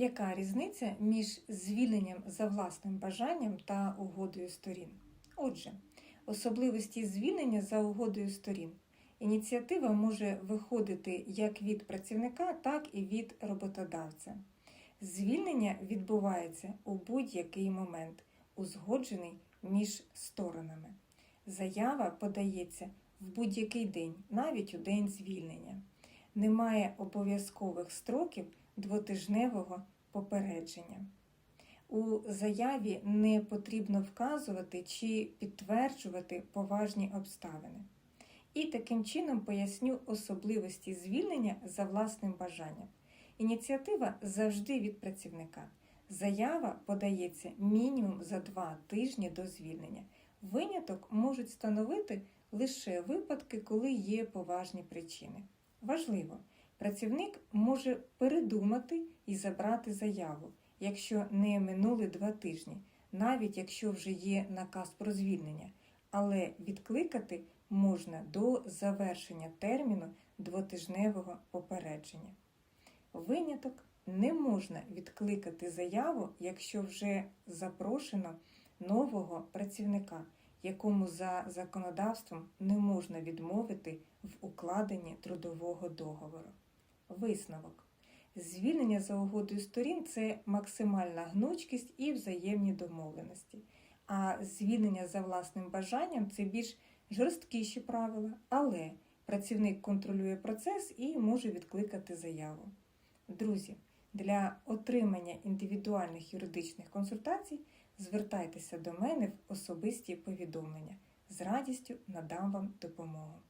Яка різниця між звільненням за власним бажанням та угодою сторін? Отже, особливості звільнення за угодою сторін. Ініціатива може виходити як від працівника, так і від роботодавця. Звільнення відбувається у будь-який момент, узгоджений між сторонами. Заява подається в будь-який день, навіть у день звільнення. Немає обов'язкових строків двотижневого попередження. У заяві не потрібно вказувати чи підтверджувати поважні обставини. І таким чином поясню особливості звільнення за власним бажанням. Ініціатива завжди від працівника. Заява подається мінімум за два тижні до звільнення. Виняток можуть становити лише випадки, коли є поважні причини. Важливо, працівник може передумати і забрати заяву, якщо не минули два тижні, навіть якщо вже є наказ про звільнення, але відкликати можна до завершення терміну двотижневого попередження. Виняток не можна відкликати заяву, якщо вже запрошено нового працівника, якому за законодавством не можна відмовити в укладенні трудового договору. Висновок. Звільнення за угодою сторін це максимальна гнучкість і взаємні домовленості. А звільнення за власним бажанням це більш жорсткіші правила, але працівник контролює процес і може відкликати заяву. Друзі, для отримання індивідуальних юридичних консультацій звертайтеся до мене в особисті повідомлення. З радістю надам вам допомогу.